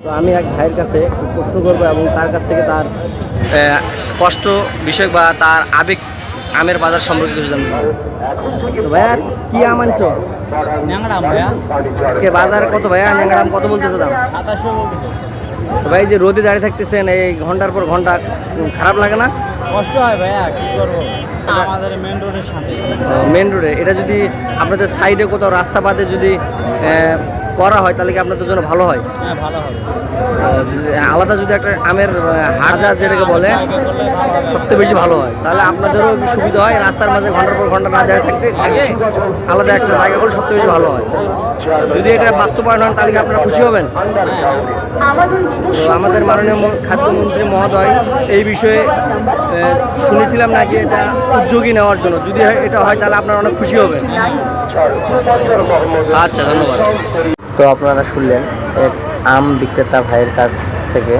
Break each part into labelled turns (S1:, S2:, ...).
S1: তো আমি এক ভাইয়ের কাছে প্রশ্ন করব এবং তার কাছ থেকে তার কষ্ট বিষয় বা তার আবেগ আমের বাজার সম্পর্কে কিছু জানতে চাই। তো ভাইয়া কি আম আনছো?
S2: ভাইয়া।
S1: আজকে বাজার কত ভাইয়া? ন্যাংরা আম কত বলতেছে দাম? ভাই যে রোদে দাঁড়িয়ে থাকতেছেন এই ঘণ্টার পর ঘণ্টা খারাপ লাগে না?
S2: কষ্ট হয় ভাইয়া কি করব? আমাদের মেন রোডের সাথে।
S1: মেন রোডে এটা যদি আপনাদের সাইডে কোথাও রাস্তা বাদে যদি আহ, করা হয় তাহলে কি আপনাদের জন্য ভালো হয়?
S2: হ্যাঁ ভালো হবে।
S1: আলাদা যদি একটা আমের হাজার যেটাকে বলে
S2: হবে।
S1: সবচেয়ে বেশি ভালো হয়। তাহলে আপনাদেরও সুবিধা হয়? রাস্তার মাঝে ঘণ্টার পর ঘণ্টা না দাঁড়িয়ে থাকতে থাকে আলাদা একটা জায়গা করলে সবচেয়ে বেশি ভালো হয়। যদি এটা বাস্তবায়ন হন তাহলে কি আপনারা খুশি হবেন? তো আমাদের মাননীয় খাদ্যমন্ত্রী মহোদয় এই বিষয়ে শুনেছিলাম নাকি এটা উদ্যোগী নেওয়ার জন্য। যদি হয়- এটা হয় তাহলে আপনারা অনেক খুশি হবেন। আচ্ছা ধন্যবাদ। তো আপনারা শুনলেন এক আম বিক্রেতা ভাইয়ের কাছ থেকে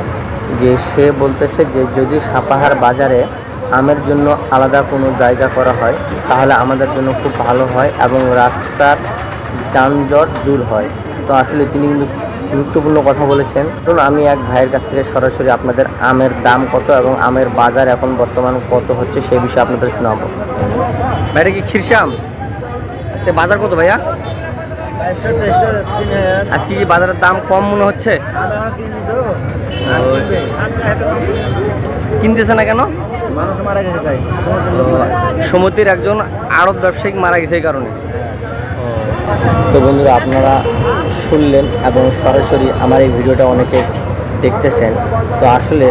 S1: যে সে বলতেছে যে যদি সাপাহার বাজারে আমের জন্য আলাদা কোনো জায়গা করা হয় তাহলে আমাদের জন্য খুব ভালো হয় এবং রাস্তার যানজট দূর হয়। তো আসলে তিনি কিন্তু গুরুত্বপূর্ণ কথা বলেছেন। ধরুন আমি এক ভাইয়ের কাছ থেকে সরাসরি আপনাদের আমের দাম কত এবং আমের বাজার এখন বর্তমান কত হচ্ছে সে বিষয়ে আপনাদের শোনাবো। ভাইটা কি খিরসাম আচ্ছা বাজার কত ভাইয়া? আজকে কি বাজারের দাম কম মনে হচ্ছে? কিনতেছে না কেন?
S2: মানুষ মারা গেছে
S1: সমতির একজন আড়ত ব্যবসায়িক মারা গেছে এই কারণে। তো বন্ধুরা আপনারা শুনলেন এবং সরাসরি আমার এই ভিডিওটা অনেকে দেখতেছেন। তো আসলে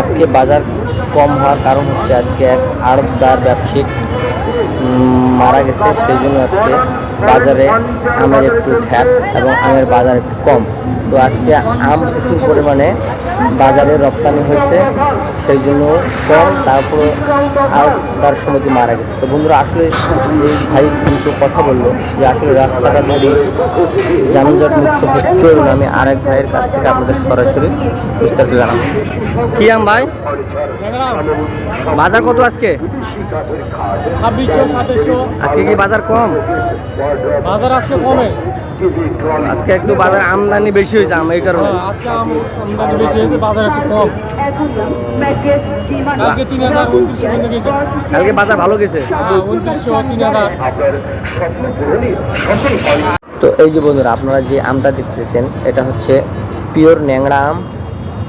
S1: আজকে বাজার কম হওয়ার কারণ হচ্ছে আজকে এক আড়তদার ব্যবসায়িক মারা গেছে সেই জন্য আজকে বাজারে আমের একটু ঢ্যাপ এবং আমের বাজার একটু কম। তো আজকে আম প্রচুর পরিমাণে বাজারে রপ্তানি হয়েছে সেই জন্য কম তারপর আর তার সমিতি মারা গেছে। তো বন্ধুরা আসলে যে ভাই দুটো কথা বলল যে আসলে রাস্তাটা যদি যানজট মুক্ত চলুন আমি আরেক ভাইয়ের কাছ থেকে আপনাদের সরাসরি বিস্তারিত জানাব। কি আম ভাই? বাজার কত আজকে?
S2: ছাব্বিশশো সাতাশশো।
S1: আজকে কি বাজার কম?
S2: বাজার আজকে কমে।
S1: আজকে একটু বাজার আমদানি বেশি হয়েছে আম এই কারণে।
S2: আজকে আমদানি বেশি হয়েছে বাজার একটু কম। কালকে
S1: বাজার ভালো গেছে?
S2: হ্যাঁ
S1: তো এই যে বন্ধুরা আপনারা যে আমটা দেখতেছেন এটা হচ্ছে পিওর ন্যাংরা আম।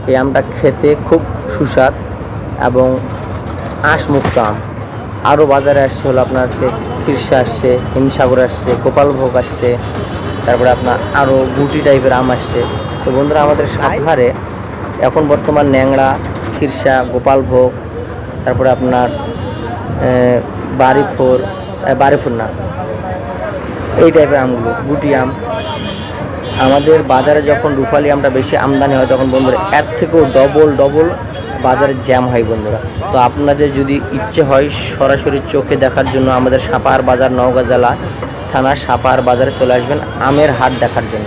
S1: এই আমটা খেতে খুব সুস্বাদ এবং আঁশমুক্ত আম। আরও বাজারে আসছে হলো আপনার আজকে খিরসা আসছে হিমসাগর আসছে গোপালভোগ আসছে তারপরে আপনার আরও গুটি টাইপের আম আসছে। তো বন্ধুরা আমাদের সাভারে এখন বর্তমান ন্যাংড়া খিরসা গোপালভোগ তারপরে আপনার আহ, বাড়িফোর না এই টাইপের আমগুলো গুটি আম। আমাদের বাজারে যখন রুফালি আমটা বেশি আমদানি হয় তখন বন্ধুরা এর থেকেও ডবল ডবল বাজারে জ্যাম হয় বন্ধুরা। তো আপনাদের যদি ইচ্ছে হয় সরাসরি চোখে দেখার জন্য আমাদের সাপাহার বাজার নওগাঁ জেলা থানা সাপাহার বাজারে চলে আসবেন আমের হাট দেখার জন্য।